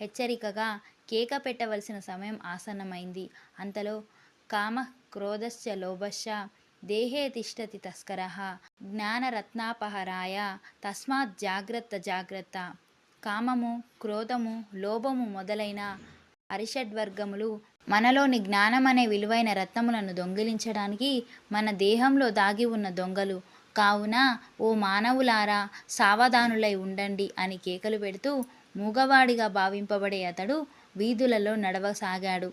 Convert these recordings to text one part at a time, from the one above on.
హెచ్చరికగా కేక పెట్టవలసిన సమయం ఆసన్నమైంది. అంతలో కామ క్రోధశ్చ లోభశ్చ దేహే తిష్టతి తస్కర జ్ఞానరత్నాపహరాయ తస్మాత్ జాగ్రత్త జాగ్రత్త. కామము, క్రోధము, లోభము మొదలైన అరిషడ్వర్గములు మనలోని జ్ఞానమనే విలువైన రత్నములను దొంగిలించడానికి మన దేహంలో దాగి ఉన్న దొంగలు. కావున ఓ మానవులారా సావధానులై ఉండండి అని కేకలు పెడుతూ మూగవాడిగా భావింపబడే అతడు వీధులలో నడవసాగాడు.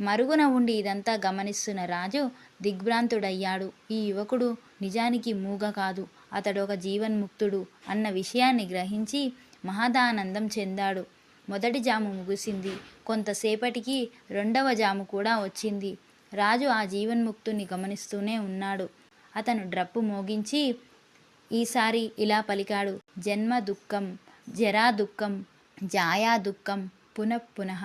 మరుగున ఉండి ఇదంతా గమనిస్తున్న రాజు దిగ్భ్రాంతుడయ్యాడు. ఈ యువకుడు నిజానికి మూగ కాదు. అతడు ఒక జీవన్ముక్తుడు అన్న విషయాన్ని గ్రహించి మహదానందం చెందాడు. మొదటి జాము ముగిసింది. కొంతసేపటికి రెండవ జాము కూడా వచ్చింది. రాజు ఆ జీవన్ముక్తుని గమనిస్తూనే ఉన్నాడు. అతను డ్రప్పు మోగించి ఈసారి ఇలా పలికాడు. జన్మ దుఃఖం, జరా దుఃఖం, జాయా దుఃఖం పునః పునః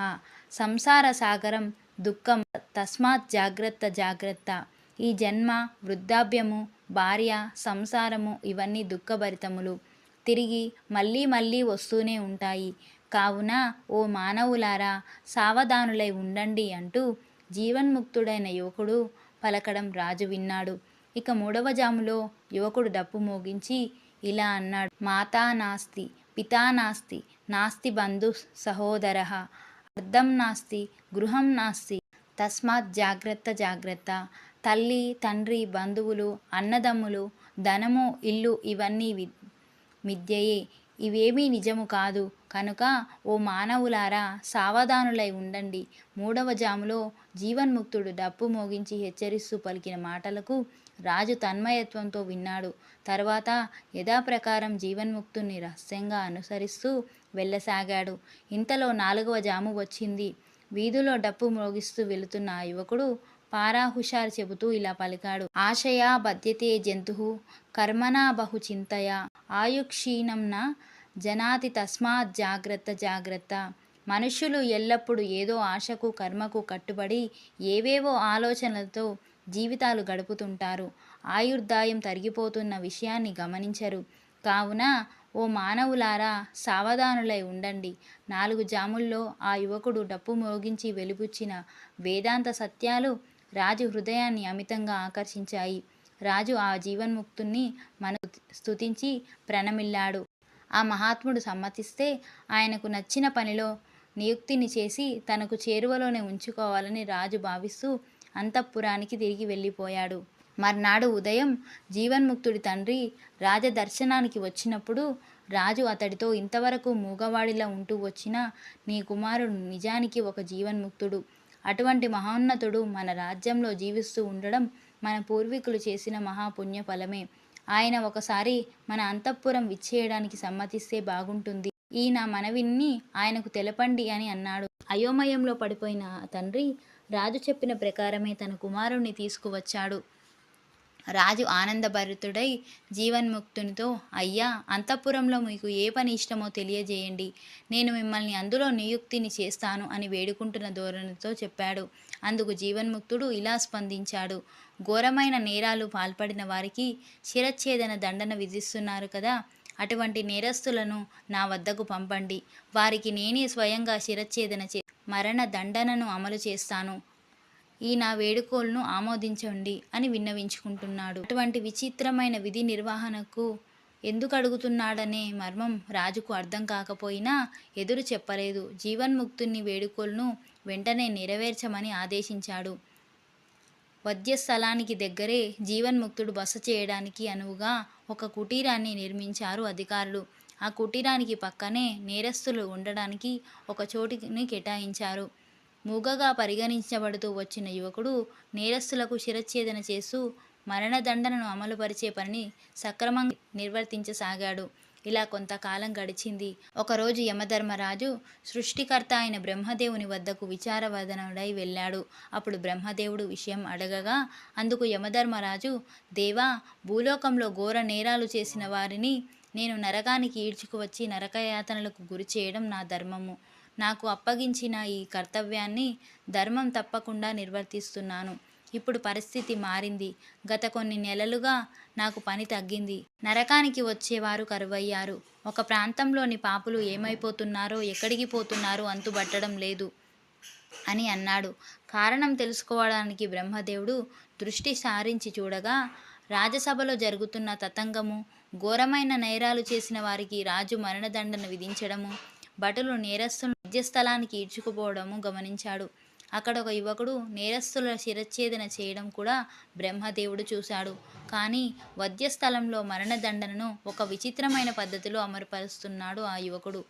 సంసార సాగరం దుఃఖం తస్మాత్ జాగ్రత్త జాగ్రత్త. ఈ జన్మ, వృద్ధాప్యము, భార్య, సంసారము ఇవన్నీ దుఃఖభరితములు. తిరిగి మళ్ళీ మళ్ళీ వస్తూనే ఉంటాయి. కావున ఓ మానవులారా సావధానులై ఉండండి అంటూ జీవన్ముక్తుడైన యువకుడు పలకడం రాజు విన్నాడు. ఇక మూడవ జాములో యువకుడు డప్పు మోగించి ఇలా అన్నాడు. మాతా నాస్తి పితా నాస్తి నాస్తి బంధు సహోదర అర్థం నాస్తి గృహం నాస్తి తస్మాత్ జాగ్రత్త జాగ్రత్త. తల్లి, తండ్రి, బంధువులు, అన్నదమ్ములు, ధనము, ఇల్లు ఇవన్నీ మిథ్యయే. ఇవేమీ నిజము కాదు. కనుక ఓ మానవులారా సావధానులై ఉండండి. మూడవ జాములో జీవన్ముక్తుడు డప్పు మోగించి హెచ్చరిస్తూ పలికిన మాటలకు రాజు తన్మయత్వంతో విన్నాడు. తర్వాత యథాప్రకారం జీవన్ముక్తుని రహస్యంగా అనుసరిస్తూ వెళ్ళసాగాడు. ఇంతలో నాలుగవ జాము వచ్చింది. వీధిలో డప్పు మ్రోగిస్తూ వెళుతున్న ఆ యువకుడు పారాహుషారు చెబుతూ ఇలా పలికాడు. ఆశయా బధ్యతే జంతు కర్మణా బహు చింతయ ఆయుఃక్షీణం జనాతి తస్మాత్ జాగ్రత్త జాగ్రత్త. మనుష్యులు ఎల్లప్పుడూ ఏదో ఆశకు, కర్మకు కట్టుబడి ఏవేవో ఆలోచనలతో జీవితాలు గడుపుతుంటారు. ఆయుర్దాయం తరిగిపోతున్న విషయాన్ని గమనించరు. కావున ఓ మానవులారా సావధానులై ఉండండి. నాలుగు జాముల్లో ఆ యువకుడు డప్పు మోగించి వెలిబుచ్చిన వేదాంత సత్యాలు రాజు హృదయాన్ని అమితంగా ఆకర్షించాయి. రాజు ఆ జీవన్ముక్తుణ్ణి మన స్తుతించి ప్రణమిల్లాడు. ఆ మహాత్ముడు సమ్మతిస్తే ఆయనకు నచ్చిన పనిలో నియుక్తిని చేసి తనకు చేరువలోనే ఉంచుకోవాలని రాజు భావిస్తూ అంతఃపురానికి తిరిగి వెళ్ళిపోయాడు. మర్నాడు ఉదయం జీవన్ముక్తుడి తండ్రి రాజదర్శనానికి వచ్చినప్పుడు రాజు అతడితో ఇంతవరకు మూగవాడిలా ఉంటూ వచ్చిన నీ కుమారుడు నిజానికి ఒక జీవన్ముక్తుడు. అటువంటి మహోన్నతుడు మన రాజ్యంలో జీవిస్తూ ఉండడం మన పూర్వీకులు చేసిన మహాపుణ్య ఫలమే ఆయన ఒకసారి మన అంతఃపురం విచ్చేయడానికి సమ్మతిస్తే బాగుంటుంది. ఈ నా మనవిని ఆయనకు తెలపండి అని అన్నాడు. అయోమయంలో పడిపోయిన తండ్రి రాజు చెప్పిన ప్రకారమే తన కుమారుణ్ణి తీసుకువచ్చాడు. రాజు ఆనందభరితుడై జీవన్ముక్తునితో అయ్యా అంతఃపురంలో మీకు ఏ పని ఇష్టమో తెలియజేయండి. నేను మిమ్మల్ని అందులో నియుక్తిని చేస్తాను అని వేడుకుంటున్న ధోరణితో చెప్పాడు. అందుకు జీవన్ముక్తుడు ఇలా స్పందించాడు. ఘోరమైన నేరాలు పాల్పడిన వారికి శిరచ్ఛేదన దండన విధిస్తున్నారు కదా అటువంటి నేరస్థులను నా వద్దకు పంపండి. వారికి నేనే స్వయంగా శిరచ్ఛేదన చే మరణ దండనను అమలు చేస్తాను. ఈ నా వేడుకోలను ఆమోదించండి అని విన్నవించుకుంటున్నాడు. అటువంటి విచిత్రమైన విధి నిర్వహణకు ఎందుకు అడుగుతున్నాడనే మర్మం రాజుకు అర్థం కాకపోయినా ఎదురు చెప్పలేదు. జీవన్ముక్తుని వేడుకోలను వెంటనే నెరవేర్చమని ఆదేశించాడు. వధ్యస్థలానికి దగ్గరే జీవన్ముక్తుడు బస చేయడానికి అనువుగా ఒక కుటీరాన్ని నిర్మించారు అధికారులు. ఆ కుటీరానికి పక్కనే నేరస్థులు ఉండడానికి ఒక చోటుని కేటాయించారు. మూగగా పరిగణించబడుతూ వచ్చిన యువకుడు నేరస్తులకు శిరచ్ఛేదన చేస్తూ మరణదండనను అమలుపరిచే పనిని సక్రమంగా నిర్వర్తించసాగాడు. ఇలా కొంతకాలం గడిచింది. ఒకరోజు యమధర్మరాజు సృష్టికర్త అయిన బ్రహ్మదేవుని వద్దకు విచారవదనుడై వెళ్ళాడు. అప్పుడు బ్రహ్మదేవుడు విషయం అడగగా అందుకు యమధర్మరాజు దేవా భూలోకంలో ఘోర నేరాలు చేసిన వారిని నేను నరకానికి ఈడ్చుకువచ్చి నరకయాతనలకు గురి చేయడం నా ధర్మము. నాకు అప్పగించిన ఈ కర్తవ్యాన్ని ధర్మం తప్పకుండా నిర్వర్తిస్తున్నాను. ఇప్పుడు పరిస్థితి మారింది. గత కొన్ని నెలలుగా నాకు పని తగ్గింది. నరకానికి వచ్చేవారు కరువయ్యారు. ఒక ప్రాంతంలోని పాపులు ఏమైపోతున్నారో ఎక్కడికి పోతున్నారో అంతుబట్టడం లేదు అని అన్నాడు. కారణం తెలుసుకోవడానికి బ్రహ్మదేవుడు దృష్టి సారించి చూడగా రాజసభలో జరుగుతున్న తతంగము ఘోరమైన నేరాలు చేసిన వారికి రాజు మరణదండను విధించడము భటులు నేరస్తులను మధ్యస్థలానికి ఈడ్చుకుపోవడము గమనించాడు. అక్కడ ఒక యువకుడు నేరస్తుల శిరచ్ఛేదన చేయడం కూడా బ్రహ్మదేవుడు చూశాడు. కానీ వధ్యస్థలంలో మరణదండనను ఒక విచిత్రమైన పద్ధతిలో అమరుపరుస్తున్నాడు ఆ యువకుడు.